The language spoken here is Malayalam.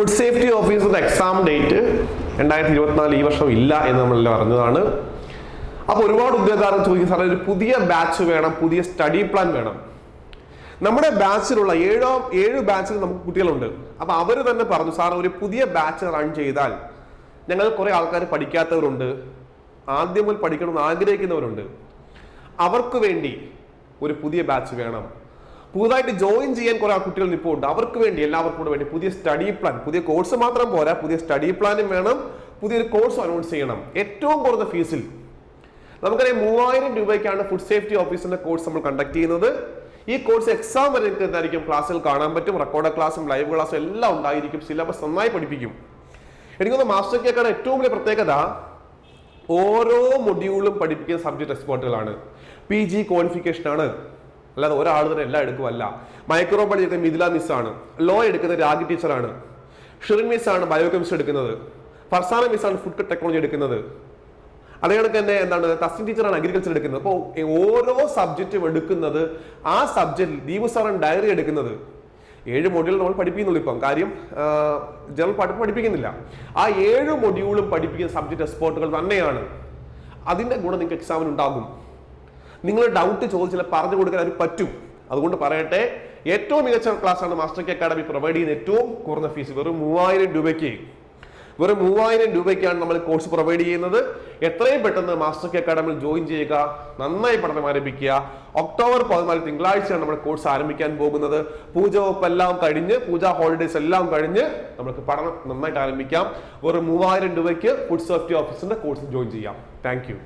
ഫുഡ് സേഫ്റ്റി ഓഫീസറുടെ എക്സാം ഡേറ്റ് രണ്ടായിരത്തി ഇരുപത്തിനാല് ഈ വർഷം ഇല്ല എന്ന് നമ്മളെല്ലാം അറിഞ്ഞതാണ്. അപ്പോൾ ഒരുപാട് ഉദ്യോഗാർത്ഥികൾ ചോദിക്കും സാറേ ഒരു പുതിയ ബാച്ച് വേണം പുതിയ സ്റ്റഡി പ്ലാൻ വേണം. നമ്മുടെ ബാച്ചിലുള്ള ഏഴോ ഏഴ് ബാച്ചിൽ നമുക്ക് കുട്ടികളുണ്ട്. അപ്പൊ അവർ തന്നെ പറഞ്ഞു സാർ ഒരു പുതിയ ബാച്ച് റൺ ചെയ്താൽ ഞങ്ങൾ കുറെ ആൾക്കാർ പഠിക്കാത്തവരുണ്ട്. ആദ്യം മുതൽ പഠിക്കണമെന്ന് ആഗ്രഹിക്കുന്നവരുണ്ട്. അവർക്ക് വേണ്ടി ഒരു പുതിയ ബാച്ച് വേണം. പുതുതായിട്ട് ജോയിൻ ചെയ്യാൻ കുറെ കുട്ടികൾ ഇപ്പോൾ ഉണ്ട്. അവർക്ക് വേണ്ടി എല്ലാവർക്കും വേണ്ടി പുതിയ സ്റ്റഡി പ്ലാൻ പുതിയ കോഴ്സ് മാത്രം പോരാ. പുതിയ സ്റ്റഡി പ്ലാനും വേണം. പുതിയൊരു കോഴ്സ് അനൗൺസ് ചെയ്യണം. ഏറ്റവും കുറഞ്ഞ ഫീസിൽ നമുക്കറിയാം മൂവായിരം രൂപയ്ക്കാണ് ഫുഡ് സേഫ്റ്റി ഓഫീസറിന്റെ കോഴ്സ് നമ്മൾ കണ്ടക്ട് ചെയ്യുന്നത്. ഈ കോഴ്സ് എക്സാം വരെ എന്തായിരിക്കും ക്ലാസ്സിൽ കാണാൻ പറ്റും. റെക്കോർഡ് ക്ലാസ്സും ലൈവ് ക്ലാസ്സും എല്ലാം ഉണ്ടായിരിക്കും. സിലബസ് നന്നായി പഠിപ്പിക്കും. എനിക്കൊന്ന് മാസ്റ്റർ കേക്കാണ് ഏറ്റവും വലിയ പ്രത്യേകത ഓരോ മൊഡ്യൂളും പഠിപ്പിക്കുന്ന സബ്ജക്ട് എക്സ്പേർട്ടുകളാണ് പി ജി ക്വാളിഫിക്കേഷൻ ആണ്. അല്ലാതെ ഒരാൾ തന്നെ എല്ലാം എടുക്കുമല്ല. മൈക്രോ മൈക്രോബയോളജി എടുക്കുന്ന മിഥില മിസ് ആണ്. ലോ എടുക്കുന്ന രാഗി ടീച്ചറാണ് ഷിറിൻ ആണ് ബയോകെമിസ്ട്രി എടുക്കുന്നത്. ഫർസാന മിസ് ആണ് ഫുഡ് ടെക്നോളജി എടുക്കുന്നത്. അതേ തന്നെ എന്താണ് തസ്റ്റിൻ ടീച്ചറാണ് അഗ്രികൾച്ചർ എടുക്കുന്നത്. അപ്പോൾ ഓരോ സബ്ജക്റ്റും എടുക്കുന്നത് ആ സബ്ജക്റ്റിൽ ദീപു സാറാണ് ഡയറി എടുക്കുന്നത്. ഏഴ് മൊഡ്യൂൾ നമ്മൾ പഠിപ്പിക്കുന്നുള്ളൂ ഇപ്പം. കാര്യം ജനറൽ പാട്ട് പഠിപ്പിക്കുന്നില്ല. ആ ഏഴ് മൊഡ്യൂളും പഠിപ്പിക്കുന്ന സബ്ജക്റ്റ് എക്സ്പോർട്ടുകൾ തന്നെയാണ്. അതിന്റെ ഗുണം നിങ്ങൾക്ക് എക്സാമിന് ഉണ്ടാകും. നിങ്ങൾ ഡൗട്ട് ചോദിച്ചാൽ പറഞ്ഞു കൊടുക്കാൻ അവർ പറ്റും. അതുകൊണ്ട് പറയട്ടെ ഏറ്റവും മികച്ച ക്ലാസ് ആണ് മാസ്റ്റർ കെ അക്കാഡമി പ്രൊവൈഡ് ചെയ്യുന്ന ഏറ്റവും കുറഞ്ഞ ഫീസ് വെറും മൂവായിരം രൂപയ്ക്ക്. വെറും മൂവായിരം രൂപയ്ക്കാണ് നമ്മൾ കോഴ്സ് പ്രൊവൈഡ് ചെയ്യുന്നത്. എത്രയും പെട്ടെന്ന് മാസ്റ്റർ കെ അക്കാഡമിയിൽ ജോയിൻ ചെയ്യുക നന്നായി പഠനം ആരംഭിക്കുക. ഒക്ടോബർ പതിനാല് തിങ്കളാഴ്ചയാണ് നമ്മുടെ കോഴ്സ് ആരംഭിക്കാൻ പോകുന്നത്. പൂജ എല്ലാം കഴിഞ്ഞ് പൂജ ഹോളിഡേസ് എല്ലാം കഴിഞ്ഞ് നമുക്ക് പഠനം നന്നായിട്ട് ആരംഭിക്കാം. വെറും മൂവായിരം രൂപയ്ക്ക് ഫുഡ് സേഫ്റ്റി ഓഫീസിന്റെ കോഴ്സ് ജോയിൻ ചെയ്യാം. താങ്ക്